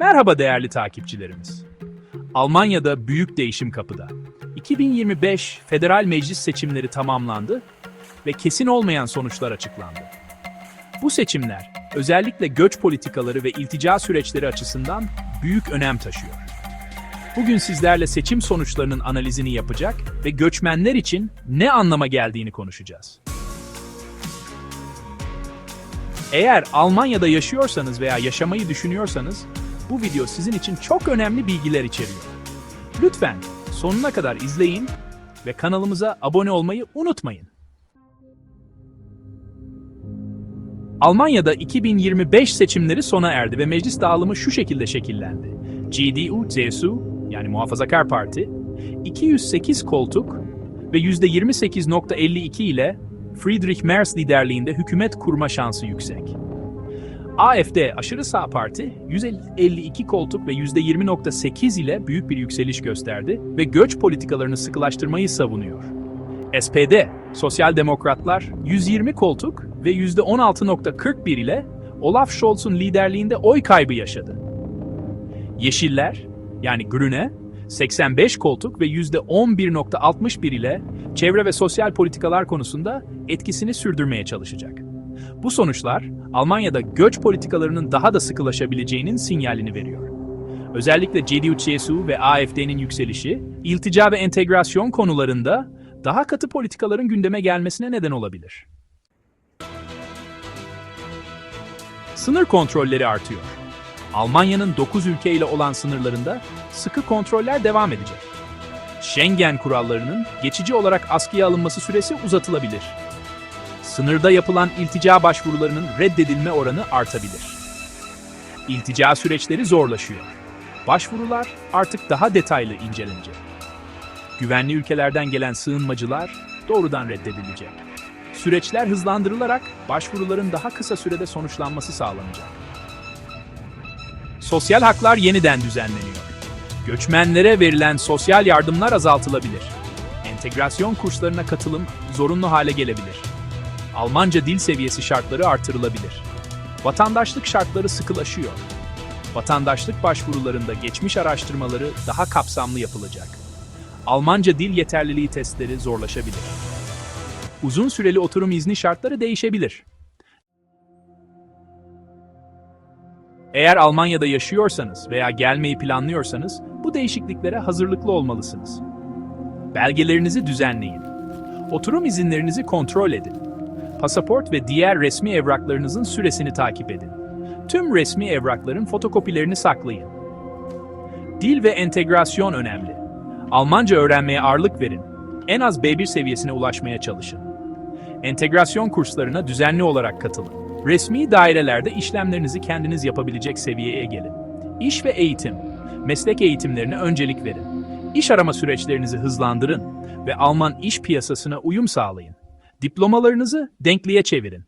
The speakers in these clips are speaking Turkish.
Merhaba değerli takipçilerimiz. Almanya'da büyük değişim kapıda. 2025 federal meclis seçimleri tamamlandı ve kesin olmayan sonuçlar açıklandı. Bu seçimler özellikle göç politikaları ve iltica süreçleri açısından büyük önem taşıyor. Bugün sizlerle seçim sonuçlarının analizini yapacak ve göçmenler için ne anlama geldiğini konuşacağız. Eğer Almanya'da yaşıyorsanız veya yaşamayı düşünüyorsanız bu video sizin için çok önemli bilgiler içeriyor. Lütfen sonuna kadar izleyin ve kanalımıza abone olmayı unutmayın. Almanya'da 2025 seçimleri sona erdi ve meclis dağılımı şu şekilde şekillendi. CDU-CSU yani Muhafazakar Parti 208 koltuk ve %28.52 ile Friedrich Merz liderliğinde hükümet kurma şansı yüksek. AFD aşırı sağ parti 152 koltuk ve %20.8 ile büyük bir yükseliş gösterdi ve göç politikalarını sıkılaştırmayı savunuyor. SPD, Sosyal Demokratlar 120 koltuk ve %16.41 ile Olaf Scholz'un liderliğinde oy kaybı yaşadı. Yeşiller, yani Grüne, 85 koltuk ve %11.61 ile çevre ve sosyal politikalar konusunda etkisini sürdürmeye çalışacak. Bu sonuçlar Almanya'da göç politikalarının daha da sıkılaşabileceğinin sinyalini veriyor. Özellikle CDU-CSU ve AFD'nin yükselişi, iltica ve entegrasyon konularında daha katı politikaların gündeme gelmesine neden olabilir. Sınır kontrolleri artıyor. Almanya'nın 9 ülkeyle olan sınırlarında sıkı kontroller devam edecek. Schengen kurallarının geçici olarak askıya alınması süresi uzatılabilir. Sınırda yapılan iltica başvurularının reddedilme oranı artabilir. İltica süreçleri zorlaşıyor. Başvurular artık daha detaylı incelenecek. Güvenli ülkelerden gelen sığınmacılar doğrudan reddedilecek. Süreçler hızlandırılarak başvuruların daha kısa sürede sonuçlanması sağlanacak. Sosyal haklar yeniden düzenleniyor. Göçmenlere verilen sosyal yardımlar azaltılabilir. Entegrasyon kurslarına katılım zorunlu hale gelebilir. Almanca dil seviyesi şartları artırılabilir. Vatandaşlık şartları sıkılaşıyor. Vatandaşlık başvurularında geçmiş araştırmaları daha kapsamlı yapılacak. Almanca dil yeterliliği testleri zorlaşabilir. Uzun süreli oturum izni şartları değişebilir. Eğer Almanya'da yaşıyorsanız veya gelmeyi planlıyorsanız bu değişikliklere hazırlıklı olmalısınız. Belgelerinizi düzenleyin. Oturum izinlerinizi kontrol edin. Pasaport ve diğer resmi evraklarınızın süresini takip edin. Tüm resmi evrakların fotokopilerini saklayın. Dil ve entegrasyon önemli. Almanca öğrenmeye ağırlık verin. En az B1 seviyesine ulaşmaya çalışın. Entegrasyon kurslarına düzenli olarak katılın. Resmi dairelerde işlemlerinizi kendiniz yapabilecek seviyeye gelin. İş ve eğitim, meslek eğitimlerine öncelik verin. İş arama süreçlerinizi hızlandırın ve Alman iş piyasasına uyum sağlayın. Diplomalarınızı denkliğe çevirin.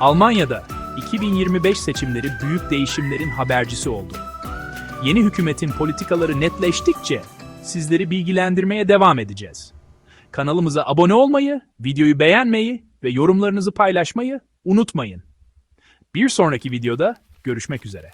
Almanya'da 2025 seçimleri büyük değişimlerin habercisi oldu. Yeni hükümetin politikaları netleştikçe sizleri bilgilendirmeye devam edeceğiz. Kanalımıza abone olmayı, videoyu beğenmeyi ve yorumlarınızı paylaşmayı unutmayın. Bir sonraki videoda görüşmek üzere.